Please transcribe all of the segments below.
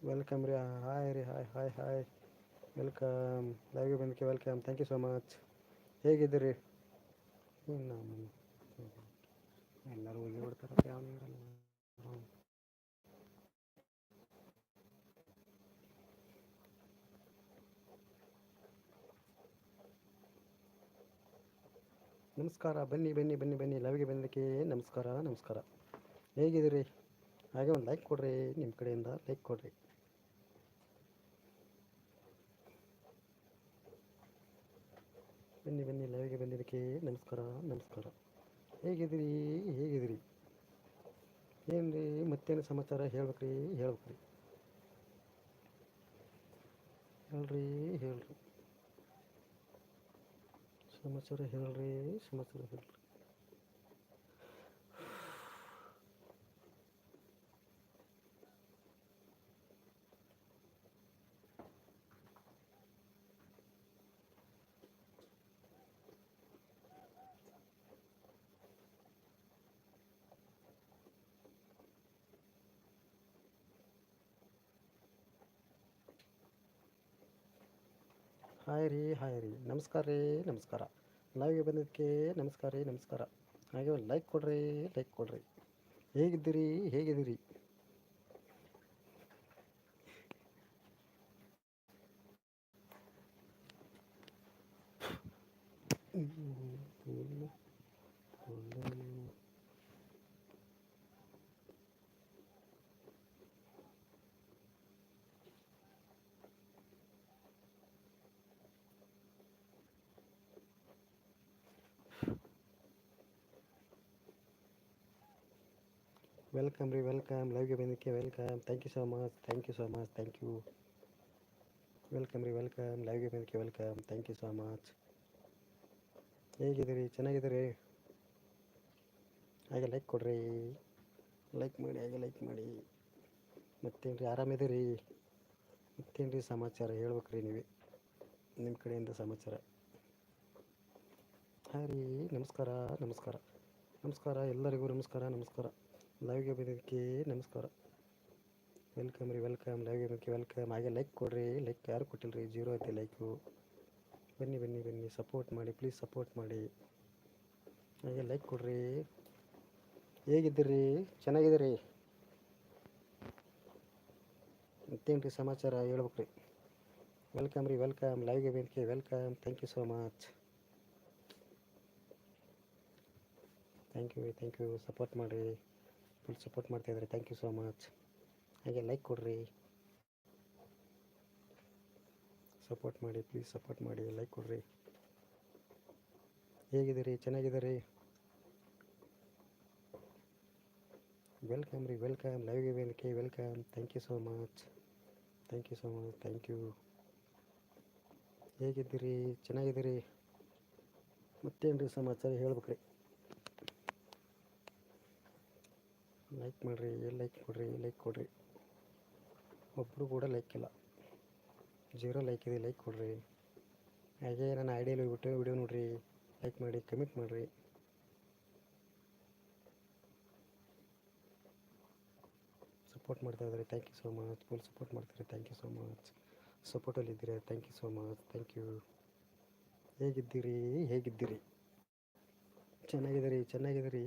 Welcome ರೀ hi ರೀ hi hi hi welcome ಲೈವ್ಗೆ ಬಂದಕ್ಕೆ welcome thank you so much ಹೇಗಿದ್ದೀರಿ? ಎಲ್ಲರೂ ಹೋಗಿ ಬಿಡ್ತಾರೆ ಯಾವ ನಮಸ್ಕಾರ. ಬನ್ನಿ ಬನ್ನಿ ಬನ್ನಿ ಬನ್ನಿ. ಲವ್ಗೆ ಬಂದಕ್ಕೆ ನಮಸ್ಕಾರ ನಮಸ್ಕಾರ. ಹೇಗಿದ್ದೀರಿ? ಹಾಗೆ ಒಂದು ಲೈಕ್ ಕೊಡ್ರಿ. ನಿಮ್ಮ ಕಡೆಯಿಂದ ಲೈಕ್ ಕೊಡ್ರಿ. ಬನ್ನಿ ಬನ್ನಿ ಲೈವ್ಗೆ ಬಂದಿದ್ದಕ್ಕೆ ನಮಸ್ಕಾರ ನಮಸ್ಕಾರ. ಹೇಗಿದ್ದೀರಿ? ಹೇಗಿದ್ದೀರಿ? ಏನು ರೀ ಮತ್ತೇನು ಸಮಾಚಾರ ಹೇಳ್ಬೇಕ್ರಿ ಹೇಳ್ಬೇಕ್ರಿ. ಹೇಳ್ರಿ ಹೇಳ್ರಿ. ಸಮಾಚಾರ ಹೇಳ್ರಿ ಸಮಾಚಾರ ಹೇಳ್ರಿ. ಹಾಯ್ ರೀ ಹಾಯ್ ರೀ. ನಮಸ್ಕಾರ ರೀ, ನಮಸ್ಕಾರ. ಲೈವ್ಗೆ ಬಂದಿದ್ದಕ್ಕೆ ನಮಸ್ಕಾರ ರೀ, ನಮಸ್ಕಾರ. ಹಾಗೆ ಲೈಕ್ ಕೊಡ್ರಿ ಲೈಕ್ ಕೊಡ್ರಿ. ಹೇಗಿದ್ದೀರಿ ಹೇಗಿದ್ದೀರಿ? ವೆಲ್ಕಮ್ ರೀ ವೆಲ್ಕಮ್ ಲೈವ್ಗೆ ಬಂದಕ್ಕೆ welcome thank you so much thank you so much thank you welcome ರೀ ವೆಲ್ಕಮ್ ಲೈವ್ಗೆ ಬಂದಕ್ಕೆ welcome thank you so much ಹೇಗಿದ್ದೀರಿ? ಚೆನ್ನಾಗಿದ್ದೀರಿ? ಹಾಗೆ ಲೈಕ್ ಕೊಡ್ರಿ. ಲೈಕ್ ಮಾಡಿ, ಹಾಗೆ ಲೈಕ್ ಮಾಡಿ. ಮತ್ತೇನು ರೀ ಆರಾಮಿದ್ದೀರಿ? ಮತ್ತೇನು ರೀ ಸಮಾಚಾರ? ಹೇಳ್ಬೇಕು ರೀ ನೀವೇ. ನಿಮ್ಮ ಕಡೆಯಿಂದ ಸಮಾಚಾರ. ಹಾಂ ರೀ. ನಮಸ್ಕಾರ. ನಮಸ್ಕಾರ. ನಮಸ್ಕಾರ. ಎಲ್ಲರಿಗೂ ನಮಸ್ಕಾರ. ನಮಸ್ಕಾರ. ಲೈವ್ಗೆ ಬಂದಿದ್ದಕ್ಕೆ ನಮಸ್ಕಾರ. ವೆಲ್ಕಮ್ ರೀ ವೆಲ್ಕಮ್ ಲೈವ್ಗೆ ಬಂದಕ್ಕೆ ವೆಲ್ಕಮ್ ಹಾಗೆ ಲೈಕ್ ಕೊಡ್ರಿ. ಲೈಕ್ ಯಾರು ಕೊಟ್ಟಿಲ್ಲ ರೀ ಜೀರೋ ಐತೆ ಲೈಕು ಬನ್ನಿ ಬನ್ನಿ ಬನ್ನಿ. ಸಪೋರ್ಟ್ ಮಾಡಿ ಪ್ಲೀಸ್ ಸಪೋರ್ಟ್ ಮಾಡಿ. ಹಾಗೆ ಲೈಕ್ ಕೊಡ್ರಿ. ಹೇಗಿದ್ದೀರಿ? ಚೆನ್ನಾಗಿದ್ದೀರಿ? ಮತ್ತೇನು ರೀ ಸಮಾಚಾರ ಹೇಳ್ಬೇಕು ರೀ ವೆಲ್ಕಮ್ ರೀ ವೆಲ್ಕಮ್ ಲೈವ್ಗೆ ಬಂದಕ್ಕೆ welcome thank you so much thank you thank you support ಮಾಡಿರಿ. ಫುಲ್ ಸಪೋರ್ಟ್ ಮಾಡ್ತಾಯಿದ್ದಾರೆ ಥ್ಯಾಂಕ್ ಯು ಸೋ ಮಚ್ ಹಾಗೆ ಲೈಕ್ ಕೊಡ್ರಿ. ಸಪೋರ್ಟ್ ಮಾಡಿ ಪ್ಲೀಸ್ ಸಪೋರ್ಟ್ ಮಾಡಿ ಲೈಕ್ ಕೊಡ್ರಿ. ಹೇಗಿದ್ದೀರಿ? ಚೆನ್ನಾಗಿದ್ದೀರಿ? ವೆಲ್ಕಮ್ ರೀ ವೆಲ್ಕಮ್ ಲೈವ್ಗೆ ವೆಲ್ಕೆ welcome thank you so much thank you so much thank you ಹೇಗಿದ್ದೀರಿ? ಚೆನ್ನಾಗಿದ್ದೀರಿ? ಮತ್ತೇನು ರೀ ಸಮಾಚಾರ ಹೇಳ್ಬೇಕ್ರಿ? ಲೈಕ್ ಮಾಡಿರಿ ಲೈಕ್ ಕೊಡ್ರಿ ಲೈಕ್ ಕೊಡ್ರಿ. ಒಬ್ಬರು ಕೂಡ ಲೈಕ್ ಇಲ್ಲ. ಜೀರೋ ಲೈಕ್ ಇದೆ ಲೈಕ್ ಕೊಡ್ರಿ. ಹಾಗೆ ನನ್ನ ಐಡಿಯಲ್ಲಿ ಹೋಗ್ಬಿಟ್ಟು ವಿಡಿಯೋ ನೋಡ್ರಿ ಲೈಕ್ ಮಾಡಿ ಕಮೆಂಟ್ ಮಾಡಿರಿ. ಸಪೋರ್ಟ್ ಮಾಡ್ತಾ ಇದ್ದಾರೆ thank you so much full support ಮಾಡ್ತಾರೆ ಥ್ಯಾಂಕ್ ಯು ಸೋ ಮಚ್ ಸಪೋರ್ಟಲ್ಲಿ ಇದ್ದೀರಾ thank you so much thank you ಹೇಗಿದ್ದೀರಿ? ಹೇಗಿದ್ದೀರಿ? ಚೆನ್ನಾಗಿದ್ದೀರಿ ಚೆನ್ನಾಗಿದ್ದೀರಿ.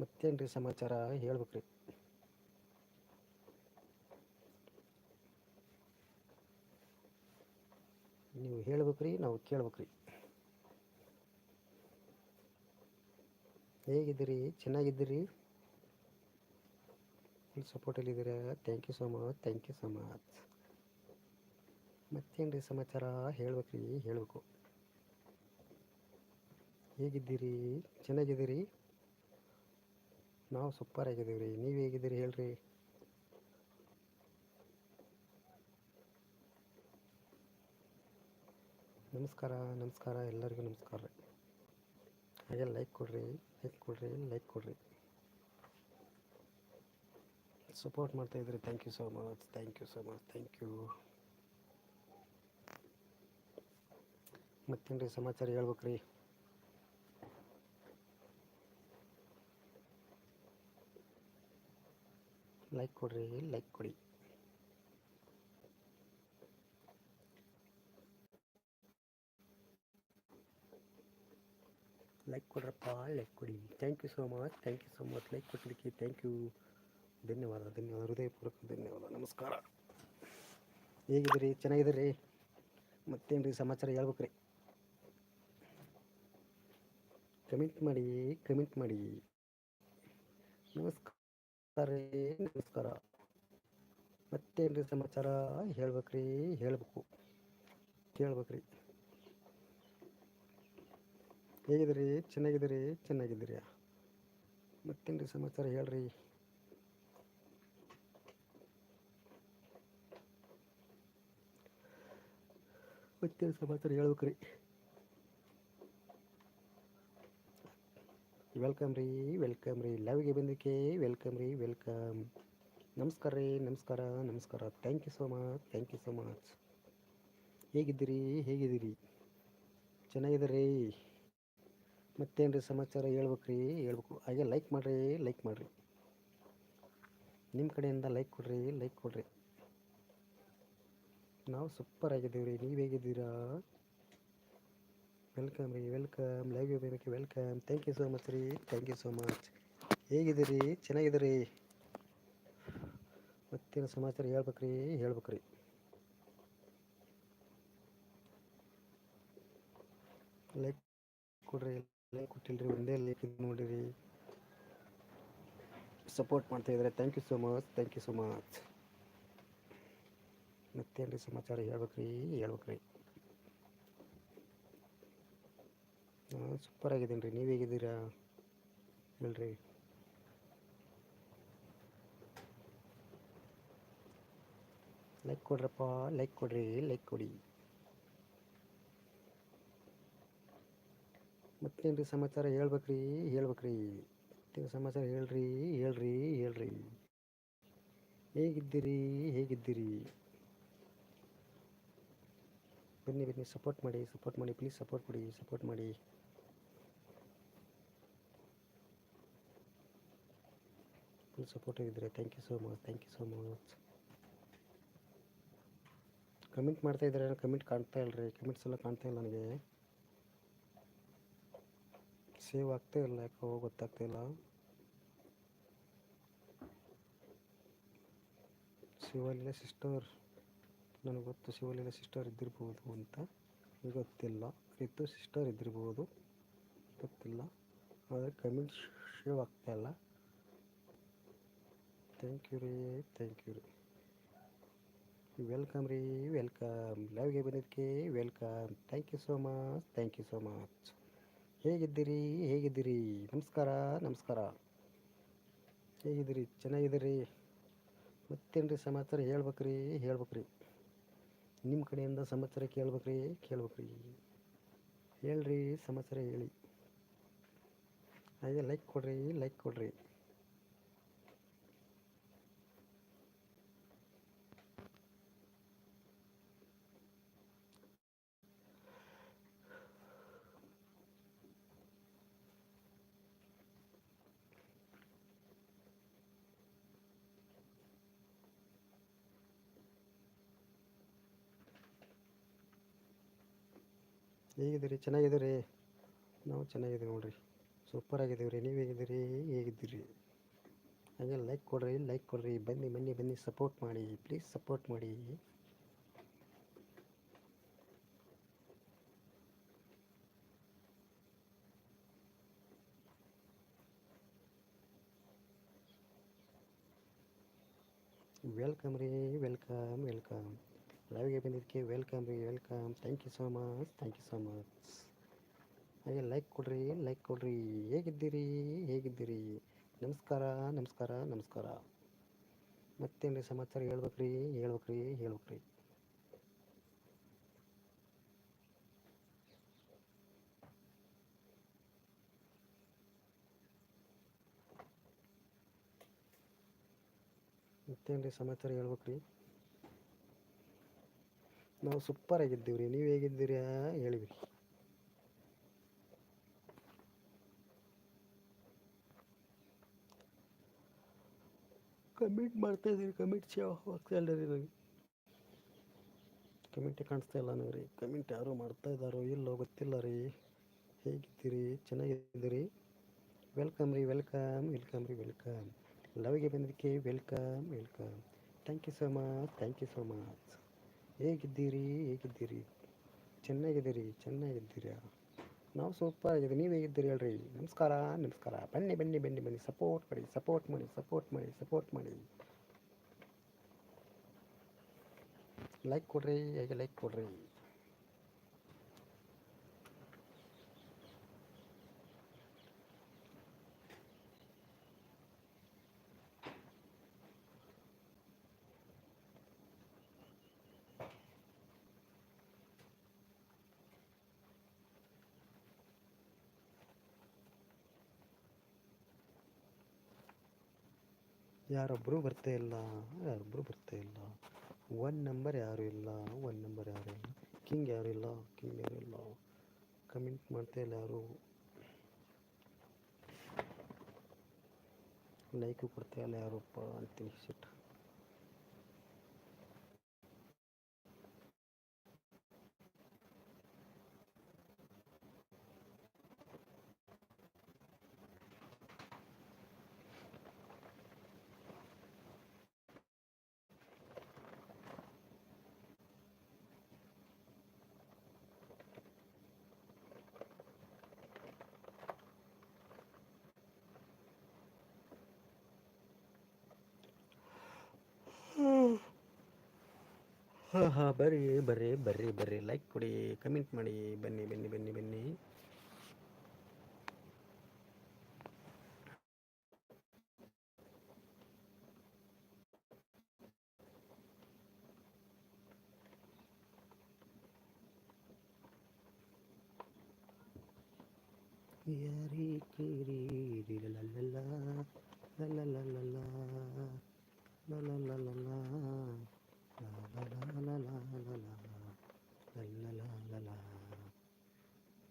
ಮತ್ತೇನು ರೀ ಸಮಾಚಾರ ಹೇಳ್ಬೇಕ್ರಿ? ನೀವು ಹೇಳ್ಬೇಕ್ರಿ, ನಾವು ಕೇಳ್ಬೇಕ್ರಿ. ಹೇಗಿದ್ದೀರಿ? ಚೆನ್ನಾಗಿದ್ದೀರಿ? ಫುಲ್ ಸಪೋರ್ಟಲ್ಲಿ ಇದ್ದೀರ? Thank you so much thank you so much ಮತ್ತೇನು ರೀ ಸಮಾಚಾರ? ಹೇಳ್ಬೇಕ್ರಿ, ಹೇಳಬೇಕು. ಹೇಗಿದ್ದೀರಿ? ಚೆನ್ನಾಗಿದ್ದೀರಿ? ನಾವು ಸೂಪರ್ ಆಗಿದ್ದೀವಿ ರೀ ನೀವು ಹೇಗಿದ್ದೀರಿ ಹೇಳ್ರಿ. ನಮಸ್ಕಾರ ನಮಸ್ಕಾರ, ಎಲ್ಲರಿಗೂ ನಮಸ್ಕಾರ. ರೀ ಹಾಗೆ ಲೈಕ್ ಕೊಡ್ರಿ ಲೈಕ್ ಕೊಡ್ರಿ ಲೈಕ್ ಕೊಡ್ರಿ. ಸಪೋರ್ಟ್ ಮಾಡ್ತಾ ಇದ್ರಿ. Thank you so much thank you so much thank you ಮತ್ತೇನು ರೀ ಸಮಾಚಾರ ಹೇಳ್ಬೇಕ್ರಿ? ಲೈಕ್ ಕೊಡ್ರಿ ಲೈಕ್ ಕೊಡಿ. ಲೈಕ್ ಕೊಡ್ರಪ್ಪ ಲೈಕ್ ಕೊಡಿ. Thank you so much thank you so much like ಕೊಟ್ಟಿದ್ದಕ್ಕೆ ಥ್ಯಾಂಕ್ ಯು ಧನ್ಯವಾದ ಧನ್ಯವಾದ, ಹೃದಯಪೂರ್ವಕ ಧನ್ಯವಾದ, ನಮಸ್ಕಾರ. ಹೇಗಿದ್ದೀರಿ? ಚೆನ್ನಾಗಿದ್ದೀರಿ? ಮತ್ತೇನು ರೀ ಸಮಾಚಾರ ಹೇಳ್ಬೇಕು ರೀ ಕಮೆಂಟ್ ಮಾಡಿ ಕಮೆಂಟ್ ಮಾಡಿ. ನಮಸ್ಕಾರ. ರೀ ನಮಸ್ಕಾರ. ಮತ್ತೇನ್ರಿ ಸಮಾಚಾರ? ಹೇಳ್ಬೇಕ್ರಿ, ಹೇಳ್ಬೇಕು. ಕೇಳ್ಬೇಕ್ರಿ. ಹೇಗಿದ್ರಿ ಚೆನ್ನಾಗಿದ್ದೀರಿ? ಚೆನ್ನಾಗಿದ್ದೀರಿ. ಮತ್ತೇನು ರೀ ಸಮಾಚಾರ ಹೇಳ್ರಿ? ಮತ್ತೇನು ಸಮಾಚಾರ ಹೇಳ್ಬೇಕ್ರಿ? ವೆಲ್ಕಮ್ ರೀ ವೆಲ್ಕಮ್ ರೀ. ಲವ್ಗೆ ಬಂದಕ್ಕೆ ವೆಲ್ಕಮ್ ರೀ ವೆಲ್ಕಮ್ ನಮಸ್ಕಾರ ರೀ, ನಮಸ್ಕಾರ ನಮಸ್ಕಾರ. Thank you so much thank you so much ಹೇಗಿದ್ದೀರಿ ಹೇಗಿದ್ದೀರಿ? ಚೆನ್ನಾಗಿದ್ದೀರಿ? ಮತ್ತೇನು ರೀ ಸಮಾಚಾರ ಹೇಳ್ಬೇಕ್ರಿ ಹೇಳ್ಬೇಕು. ಹಾಗೆ ಲೈಕ್ ಮಾಡಿರಿ ಲೈಕ್ ಮಾಡಿರಿ. ನಿಮ್ಮ ಕಡೆಯಿಂದ ಲೈಕ್ ಕೊಡ್ರಿ ಲೈಕ್ ಕೊಡ್ರಿ. ನಾವು ಸೂಪರ್ ಆಗಿದ್ದೀವಿ ರೀ ನೀವು ಹೇಗಿದ್ದೀರಾ? ವೆಲ್ಕಮ್ ರೀ ವೆಲ್ಕಮ್ ಲೈವ್ ಬೇಕು welcome thank you so much ರೀ ಥ್ಯಾಂಕ್ ಯು ಸೋ ಮಚ್ ಹೇಗಿದ್ದೀರಿ? ಚೆನ್ನಾಗಿದ್ದೀರಿ? ಮತ್ತೇನು ಸಮಾಚಾರ ಹೇಳ್ಬೇಕು ರೀ ಹೇಳ್ಬೇಕು ರೀ ಲೈಕ್ ಕೊಡ್ರಿ ಲೈಕ್ ಕೊಟ್ಟಿಲ್ರಿ, ಒಂದೇ ಲೈಕ್ ಇದು ನೋಡಿರಿ. ಸಪೋರ್ಟ್ ಮಾಡ್ತಾ ಇದ್ದಾರೆ. Thank you so much thank you so much ಮತ್ತೇನು ರೀ ಸಮಾಚಾರ ಹೇಳ್ಬೇಕ್ರಿ? ಹೇಳ್ಬೇಕ್ರಿ. ನಾನು ಸೂಪರ್ ಆಗಿದ್ದೀನಿ ರೀ ನೀವು ಹೇಗಿದ್ದೀರಾ? ಹೇಳ್ರಿ. ಲೈಕ್ ಕೊಡ್ರಪ್ಪ ಲೈಕ್ ಕೊಡ್ರಿ ಲೈಕ್ ಕೊಡಿ. ಮತ್ತೇನು ರೀ ಸಮಾಚಾರ ಹೇಳ್ಬೇಕ್ರಿ ಹೇಳ್ಬೇಕ್ರಿ. ಮತ್ತೇನು ಸಮಾಚಾರ ಹೇಳ್ರಿ ಹೇಳ್ರಿ ಹೇಳ್ರಿ. ಹೇಗಿದ್ದೀರಿ ಹೇಗಿದ್ದೀರಿ? ಬನ್ನಿ ಬನ್ನಿ ಸಪೋರ್ಟ್ ಮಾಡಿ ಸಪೋರ್ಟ್ ಮಾಡಿ ಪ್ಲೀಸ್ ಸಪೋರ್ಟ್ ಮಾಡಿ ಸಪೋರ್ಟ್ ಮಾಡಿ. ಫುಲ್ ಸಪೋರ್ಟ್ ಆಗಿದ್ದೀರಾ thank you so much thank you so much comment ಮಾಡ್ತಾ ಇದ್ದಾರೆ ಕಮೆಂಟ್ ಕಾಣ್ತಾ ಇಲ್ಲ ರೀ ಕಮೆಂಟ್ಸ್ ಎಲ್ಲ ಕಾಣ್ತಾ ಇಲ್ಲ ನನಗೆ. ಸೇವ್ ಆಗ್ತಾ ಇಲ್ಲ, ಯಾಕೋ ಗೊತ್ತಾಗ್ತಾ ಇಲ್ಲ. ಶಿವಲೀಲ ಸಿಸ್ಟರ್ ನನಗೆ ಗೊತ್ತು ಶಿವಲಿಲ್ಲ ಸಿಸ್ಟರ್ ಇದ್ದಿರ್ಬೋದು ಅಂತ. ಗೊತ್ತಿಲ್ಲ, ರಿತು ಸಿಸ್ಟರ್ ಇದ್ದಿರ್ಬೋದು. ಗೊತ್ತಿಲ್ಲ. ಆದರೆ ಕಮೆಂಟ್ ಆಗ್ತಾ ಇಲ್ಲ. ಥ್ಯಾಂಕ್ ಯು ರೀ ಥ್ಯಾಂಕ್ ಯು ರೀ. ವೆಲ್ಕಮ್ ರೀ ವೆಲ್ಕಮ್ ಲೈವ್ಗೆ ಬಂದಿದ್ದಕ್ಕೆ welcome thank you so much thank you so much ಹೇಗಿದ್ದೀರಿ ಹೇಗಿದ್ದೀರಿ? ನಮಸ್ಕಾರ ನಮಸ್ಕಾರ. ಹೇಗಿದ್ದೀರಿ? ಚೆನ್ನಾಗಿದ್ದೀರಿ? ಮತ್ತೇನು ರೀ ಸಮಾಚಾರ ಹೇಳ್ಬೇಕ್ರಿ ಹೇಳ್ಬೇಕ್ರಿ. ನಿಮ್ಮ ಕಡೆಯಿಂದ ಸಮಾಚಾರ ಕೇಳ್ಬೇಕ್ರಿ ಕೇಳ್ಬೇಕ್ರಿ. ಹೇಳ್ರಿ, ಸಮಾಚಾರ ಹೇಳಿ. ಹಾಗೆ ಲೈಕ್ ಕೊಡ್ರಿ ಲೈಕ್ ಕೊಡ್ರಿ. ಹೇಗಿದ್ದೀರಿ? ಚೆನ್ನಾಗಿದ್ದೀರಿ? ನಾವು ಚೆನ್ನಾಗಿದ್ದೀವಿ ನೋಡಿರಿ. ಸೂಪರ್ ಆಗಿದ್ದೀವಿ ರೀ ನೀವು ಹೇಗಿದ್ದೀರಿ? ಹೇಗಿದ್ದೀರಿ? ಹಾಗೆ ಲೈಕ್ ಕೊಡ್ರಿ ಲೈಕ್ ಕೊಡ್ರಿ. ಬನ್ನಿ ಬನ್ನಿ ಬನ್ನಿ. ಸಪೋರ್ಟ್ ಮಾಡಿ. ಪ್ಲೀಸ್ ಸಪೋರ್ಟ್ ಮಾಡಿ. ವೆಲ್ಕಮ್ ರೀ. ವೆಲ್ಕಮ್ ವೆಲ್ಕಮ್ ಲೈವ್ಗೆ ಬಂದಿದ್ದಕ್ಕೆ ವೆಲ್ಕಮ್ ರೀ welcome thank you so much thank you so much ಹಾಗೆ ಲೈಕ್ ಕೊಡ್ರಿ ಲೈಕ್ ಕೊಡ್ರಿ. ಹೇಗಿದ್ದೀರಿ? ಹೇಗಿದ್ದೀರಿ? ನಮಸ್ಕಾರ ನಮಸ್ಕಾರ ನಮಸ್ಕಾರ. ಮತ್ತೇನು ರೀ ಸಮಾಚಾರ ಹೇಳ್ಬೇಕ್ರಿ? ಹೇಳ್ಬೇಕ್ರಿ ಹೇಳ್ಬೇಕ್ರಿ. ಮತ್ತೇನು ರೀ ಸಮಾಚಾರ ಹೇಳ್ಬೇಕ್ರಿ? ನಾವು ಸೂಪರ್ ಆಗಿದ್ದೀವಿ ರೀ ನೀವು ಹೇಗಿದ್ದೀರಿ? ಹೇಳಿರಿ ಕಮೆಂಟ್ ಮಾಡ್ತಾ ಇದ್ದೀರಿ. ಕಮೆಂಟ್ ಆಗ್ತಾ ಇಲ್ಲ ರೀ ನನಗೆ. ಕಮೆಂಟೇ ಕಾಣಿಸ್ತಾ ಇಲ್ಲ ನನಗೆ ರೀ. ಕಮೆಂಟ್ ಯಾರು ಮಾಡ್ತಾ ಇದ್ದಾರೋ ಇಲ್ಲೋ ಗೊತ್ತಿಲ್ಲ ರೀ. ಹೇಗಿದ್ದೀರಿ? ಚೆನ್ನಾಗಿದ್ದೀರಿ? ವೆಲ್ಕಮ್ ರೀ ವೆಲ್ಕಮ್ ವೆಲ್ಕಮ್ ರೀ ವೆಲ್ಕಮ್ ಲವ್ಗೆ ಬಂದಕ್ಕೆ welcome welcome thank you so much thank you so much ಹೇಗಿದ್ದೀರಿ? ಹೇಗಿದ್ದೀರಿ? ಚೆನ್ನಾಗಿದ್ದೀರಿ? ಚೆನ್ನಾಗಿದ್ದೀರಾ? ನಾವು ಸೂಪರ್ ಆಗಿದೆ ನೀವು ಹೇಗಿದ್ದೀರಿ ಹೇಳ್ರಿ? ನಮಸ್ಕಾರ ನಮಸ್ಕಾರ. ಬನ್ನಿ ಬನ್ನಿ ಬನ್ನಿ ಬನ್ನಿ. ಸಪೋರ್ಟ್ ಮಾಡಿ ಸಪೋರ್ಟ್ ಮಾಡಿ ಸಪೋರ್ಟ್ ಮಾಡಿ ಸಪೋರ್ಟ್ ಮಾಡಿ. ಲೈಕ್ ಕೊಡ್ರಿ, ಹೇಗೆ ಲೈಕ್ ಕೊಡ್ರಿ? ಯಾರೊಬ್ಬರು ಬರ್ತಾ ಇಲ್ಲ ಯಾರೊಬ್ಬರು ಬರ್ತಾ ಇಲ್ಲ. ಒನ್ ನಂಬರ್ ಯಾರು ಇಲ್ಲ ಒನ್ ನಂಬರ್ ಯಾರು ಇಲ್ಲ. ಕಿಂಗ್ ಯಾರು ಇಲ್ಲ ಕಿಂಗ್ ಯಾರು ಇಲ್ಲ. ಕಮೆಂಟ್ ಮಾಡ್ತಾ ಇಲ್ಲ ಯಾರು. ಲೈಕು ಕೊಡ್ತಾ ಇಲ್ಲ ಯಾರಪ್ಪ ಅಂತೀನಿ ಸಿಟ್ ಹಾಂ ಹಾಂ ಬರ್ರಿ ಬರ್ರಿ ಬರ್ರಿ ಬರ್ರಿ ಲೈಕ್ ಕೊಡಿ ಕಮೆಂಟ್ ಮಾಡಿ ಬನ್ನಿ ಬನ್ನಿ ಬನ್ನಿ ಬನ್ನಿ ಯಾರೇ ಕೇರಿ ಲಲಲಲ ಲಲಲಲ ಲಲಲಲ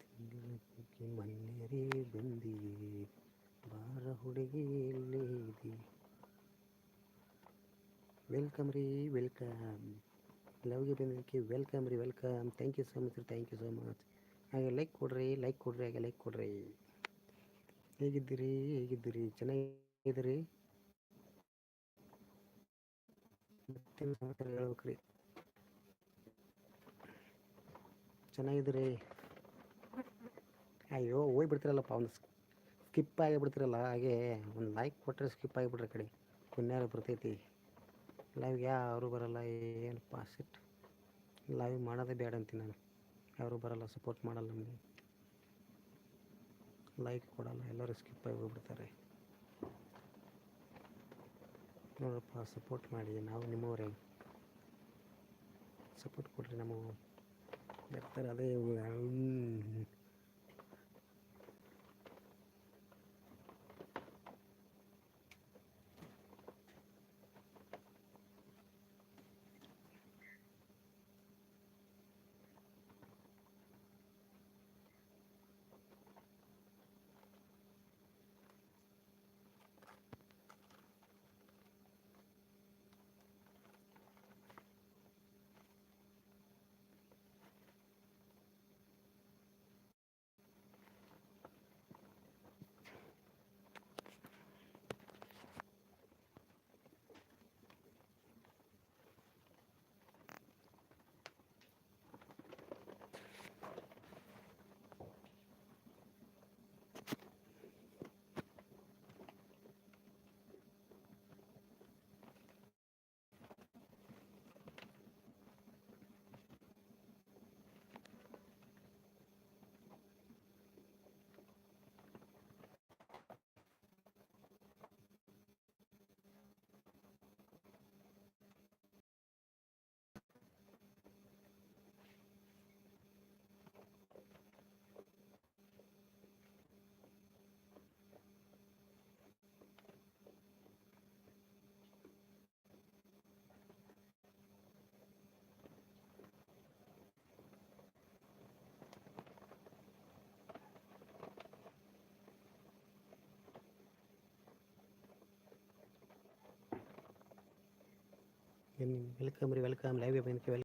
ತಿಂಗಳಕ್ಕೆ ಮಣ್ಣೇರಿ ಬಂದಿ, ಬಾರ ಹುಡುಗಿ ಇಲ್ಲೇ ವೆಲ್ಕಮ್ ರೀ ವೆಲ್ಕಮ್ ಲವ್ಗೆ ಬಂದಿದ್ದಕ್ಕೆ ವೆಲ್ಕಮ್ ರೀ welcome thank you so much ರೀ ಥ್ಯಾಂಕ್ ಯು ಸೊ ಮಚ್ ಹಾಗೆ ಲೈಕ್ ಕೊಡ್ರಿ ಲೈಕ್ ಕೊಡ್ರಿ, ಹಾಗೆ ಲೈಕ್ ಕೊಡ್ರಿ. ಹೇಗಿದ್ದೀರಿ ಹೇಗಿದ್ದೀರಿ, ಚೆನ್ನಾಗಿದ್ದೀರಿ? ಹೇಳ್ಬೇಕು ಹೇಳ್ಬೇಕ್ರಿ. ಚೆನ್ನಾಗಿದ್ದೀರಿ. ಅಯ್ಯೋ, ಹೋಗ್ಬಿಡ್ತಿರಲ್ಲಪ್ಪ, ಒಂದು ಸ್ಕಿಪ್ ಆಗಿಬಿಡ್ತೀರಲ್ಲ, ಹಾಗೆ ಒಂದು ಲೈಕ್ ಕೊಟ್ಟರೆ ಸ್ಕಿಪ್ ಆಗಿಬಿಟ್ರೆ ಕಡೆ. ಪುಣ್ಯಾರ ಬರ್ತೈತಿ. ಲೈವ್ಗೆ ಯಾರು ಬರಲ್ಲ, ಏನಪ್ಪ ಸಿಟ್ ಲೈವ್ ಮಾಡೋದೇ ಬೇಡ ಅಂತೀನಿ ನಾನು. ಯಾರು ಬರಲ್ಲ ಸಪೋರ್ಟ್ ಮಾಡಲ್ಲ ನಮಗೆ. ಲೈಕ್ ಕೊಡಲ್ಲ, ಎಲ್ಲರೂ ಸ್ಕಿಪ್ ಆಗಿ ಹೋಗ್ಬಿಡ್ತಾರೆ ನೋಡಪ್ಪ ಸಪೋರ್ಟ್ ಮಾಡಿ, ನಾವು ನಿಮ್ಮವರೇ. ಸಪೋರ್ಟ್ ಕೊಡ್ರಿ ನಮ್ಮ espérate, un, ಹ್ಮ್. ವೆಲ್ಕಮ್ ರೀ ವೆಲ್ಕಮ್ ಲೈವ್ ಬಂದಕ್ಕೆ ವೆಲ್ಕಮ್